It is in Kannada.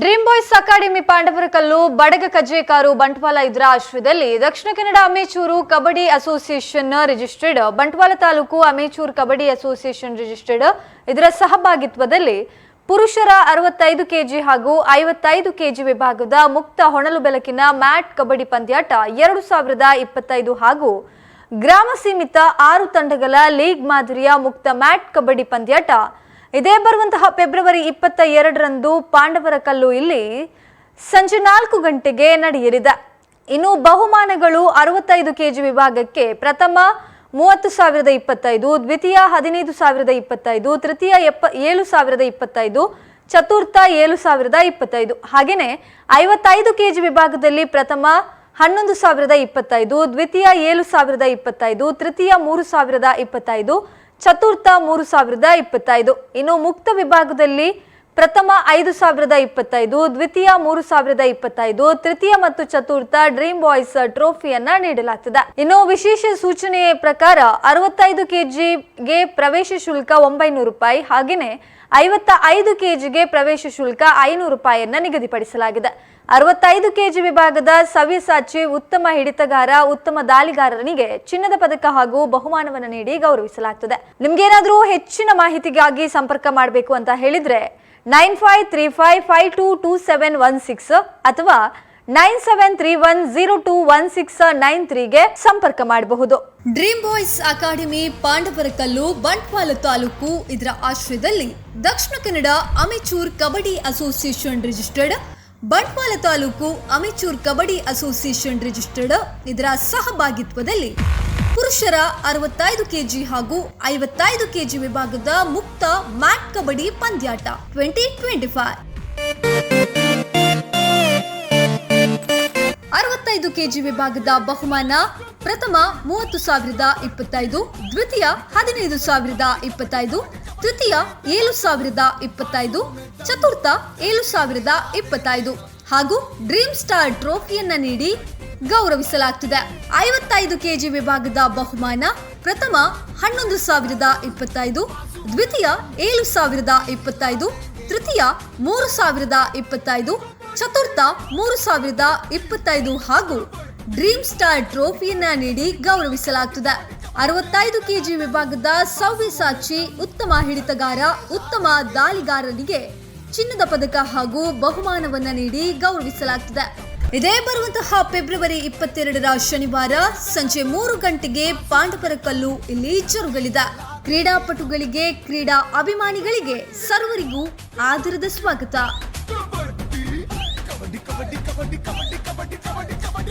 Dream boys academy Pandavarakallu Badaga Kajjekaru Bantwal ಇದರ ಆಶ್ರಯದಲ್ಲಿ Dakshina Kannada amateur kabaddi association registered Bantwal taluk amateur kabaddi association registered ಇದರ ಸಹಭಾಗಿತ್ವದಲ್ಲಿ ಪುರುಷರ ಅರವತ್ತೈದು ಕೆಜಿ ಹಾಗೂ ಐವತ್ತೈದು ಕೆಜಿ ವಿಭಾಗದ ಮುಕ್ತ ಹೊಣಲು ಬೆಳಕಿನ ಮ್ಯಾಟ್ ಕಬಡ್ಡಿ ಪಂದ್ಯಾಟ ಎರಡು ಸಾವಿರದ ಇಪ್ಪತ್ತೈದು ಹಾಗೂ ಗ್ರಾಮ ಸೀಮಿತ ಆರು ತಂಡಗಳ ಲೀಗ್ ಮಾದರಿಯ ಮುಕ್ತ ಮ್ಯಾಟ್ ಕಬಡ್ಡಿ ಪಂದ್ಯಾಟ ಇದೇ ಬರುವಂತಹ ಫೆಬ್ರವರಿ ಇಪ್ಪತ್ತ ಎರಡರಂದು ಪಾಂಡವರ ಕಲ್ಲು ಇಲ್ಲಿ ಸಂಜೆ ನಾಲ್ಕು ಗಂಟೆಗೆ ನಡೆಯಲಿದೆ. ಇನ್ನು ಬಹುಮಾನಗಳು ಅರವತ್ತೈದು ಕೆಜಿ ವಿಭಾಗಕ್ಕೆ ಪ್ರಥಮ ಮೂವತ್ತು ಸಾವಿರದ ಇಪ್ಪತ್ತೈದು, ದ್ವಿತೀಯ ಹದಿನೈದು ಸಾವಿರದ ಇಪ್ಪತ್ತೈದು, ತೃತೀಯ ಎಪ್ಪ ಏಳು ಸಾವಿರದ ಇಪ್ಪತ್ತೈದು, ಚತುರ್ಥ ಏಳು ಸಾವಿರದ ಇಪ್ಪತ್ತೈದು. ಹಾಗೆಯೇ ಐವತ್ತೈದು ಕೆಜಿ ವಿಭಾಗದಲ್ಲಿ ಪ್ರಥಮ ಹನ್ನೊಂದು ಸಾವಿರದ ಇಪ್ಪತ್ತೈದು, ದ್ವಿತೀಯ ಏಳು ಸಾವಿರದ ಇಪ್ಪತ್ತೈದು, ತೃತೀಯ ಮೂರು ಸಾವಿರದ ಇಪ್ಪತ್ತೈದು ಚತುರ್ಥ ಮೂರು ಸಾವಿರದ ಇಪ್ಪತ್ತೈದು. ಇನ್ನು ಮುಕ್ತ ವಿಭಾಗದಲ್ಲಿ ಪ್ರಥಮ ಐದು ಸಾವಿರದ ಇಪ್ಪತ್ತೈದು, ದ್ವಿತೀಯ ಮೂರು ಸಾವಿರದ ಇಪ್ಪತ್ತೈದು, ತೃತೀಯ ಮತ್ತು ಚತುರ್ಥ ಡ್ರೀಮ್ ಬಾಯ್ಸ್ ಟ್ರೋಫಿಯನ್ನ ನೀಡಲಾಗ್ತದೆ. ಇನ್ನು ವಿಶೇಷ ಸೂಚನೆ ಪ್ರಕಾರ ಅರವತ್ತೈದು ಕೆಜಿಗೆ ಪ್ರವೇಶ ಶುಲ್ಕ ಒಂಬೈನೂರು ರೂಪಾಯಿ, ಹಾಗೆಯೇ ಐವತ್ತ ಐದು ಕೆಜಿಗೆ ಪ್ರವೇಶ ಶುಲ್ಕ ಐನೂರು ರೂಪಾಯಿಯನ್ನ ನಿಗದಿಪಡಿಸಲಾಗಿದೆ. ಅರವತ್ತೈದು ಕೆಜಿ ವಿಭಾಗದ ಸವ್ಯಸಾಚಿ ಉತ್ತಮ ಹಿಡಿತಗಾರ, ಉತ್ತಮ ದಾಳಿಗಾರನಿಗೆ ಚಿನ್ನದ ಪದಕ ಹಾಗೂ ಬಹುಮಾನವನ್ನು ನೀಡಿ ಗೌರವಿಸಲಾಗ್ತದೆ. ನಿಮ್ಗೇನಾದ್ರೂ ಹೆಚ್ಚಿನ ಮಾಹಿತಿಗಾಗಿ ಸಂಪರ್ಕ ಮಾಡಬೇಕು ಅಂತ ಹೇಳಿದ್ರೆ nine five three five five two two seven one six ಅಥವಾ nine seven three one zero two one six nine ತ್ರೀಗೆ ಸಂಪರ್ಕ ಮಾಡಬಹುದು. Dream boys academy, Pandavarakallu, Bantwal taluk, ಇದರ ಆಶ್ರಯದಲ್ಲಿ Dakshina Kannada amateur kabaddi association registered Bantwal taluk amateur kabaddi association registered ಇದರ ಸಹಭಾಗಿತ್ವದಲ್ಲಿ ಪುರುಷರ ಅರವತ್ತೈದು ಕೆಜಿ ಹಾಗೂ ಐವತ್ತೈದು ಕೆಜಿ ವಿಭಾಗದ ಮುಕ್ತ ಮ್ಯಾಟ್ ಕಬಡ್ಡಿ ಪಂದ್ಯಾಟ ಟ್ವೆಂಟಿ ಟ್ವೆಂಟಿ ಫೈವ್. ಅರವತ್ತೈದು ಕೆಜಿ ವಿಭಾಗದ ಬಹುಮಾನ ಪ್ರಥಮ ಮೂವತ್ತು ಸಾವಿರದ ಇಪ್ಪತ್ತೈದು, ದ್ವಿತೀಯ ಹದಿನೈದು ಸಾವಿರದ ಇಪ್ಪತ್ತೈದು ತೃತೀಯ ಏಳು ಸಾವಿರದ ಇಪ್ಪತ್ತೈದು, ಚತುರ್ಥ ಏಳು ಸಾವಿರದ ಇಪ್ಪತ್ತೈದು ಹಾಗೂ ಡ್ರೀಮ್ ಸ್ಟಾರ್ ಟ್ರೋಫಿಯನ್ನ ನೀಡಿ ಗೌರವಿಸಲಾಗ್ತಿದೆ. ಐವತ್ತೈದು ಕೆಜಿ ವಿಭಾಗದ ಬಹುಮಾನ ಪ್ರಥಮ ಹನ್ನೊಂದು ಸಾವಿರದ ಇಪ್ಪತ್ತೈದು, ದ್ವಿತೀಯ ಏಳು ಸಾವಿರದ ಇಪ್ಪತ್ತೈದು, ತೃತೀಯ ಮೂರು ಸಾವಿರದ ಇಪ್ಪತ್ತೈದು, ಚತುರ್ಥ ಮೂರು ಸಾವಿರದ ಇಪ್ಪತ್ತೈದು ಹಾಗೂ ಡ್ರೀಮ್ ಸ್ಟಾರ್ ಟ್ರೋಫಿಯನ್ನ ನೀಡಿ ಗೌರವಿಸಲಾಗ್ತದೆ. ಅರವತ್ತೈದು ಕೆಜಿ ವಿಭಾಗದ ಸವ್ಯಸಾಚಿ ಉತ್ತಮ ಹಿಡಿತಗಾರ, ಉತ್ತಮ ದಾಳಿಗಾರರಿಗೆ ಚಿನ್ನದ ಪದಕ ಹಾಗೂ ಬಹುಮಾನವನ್ನು ನೀಡಿ ಗೌರವಿಸಲಾಗ್ತದೆ. ಇದೇ ಬರುವಂತಹ ಫೆಬ್ರವರಿ ಇಪ್ಪತ್ತೆರಡರ ಶನಿವಾರ ಸಂಜೆ ಮೂರು ಗಂಟೆಗೆ ಪಾಂಡವರ ಕಲ್ಲು ಇಲ್ಲಿ ಜರುಗಲಿದೆ ಕ್ರೀಡಾಪಟುಗಳಿಗೆ, ಕ್ರೀಡಾ ಅಭಿಮಾನಿಗಳಿಗೆ ಸರ್ವರಿಗೂ ಆದರದ ಸ್ವಾಗತ.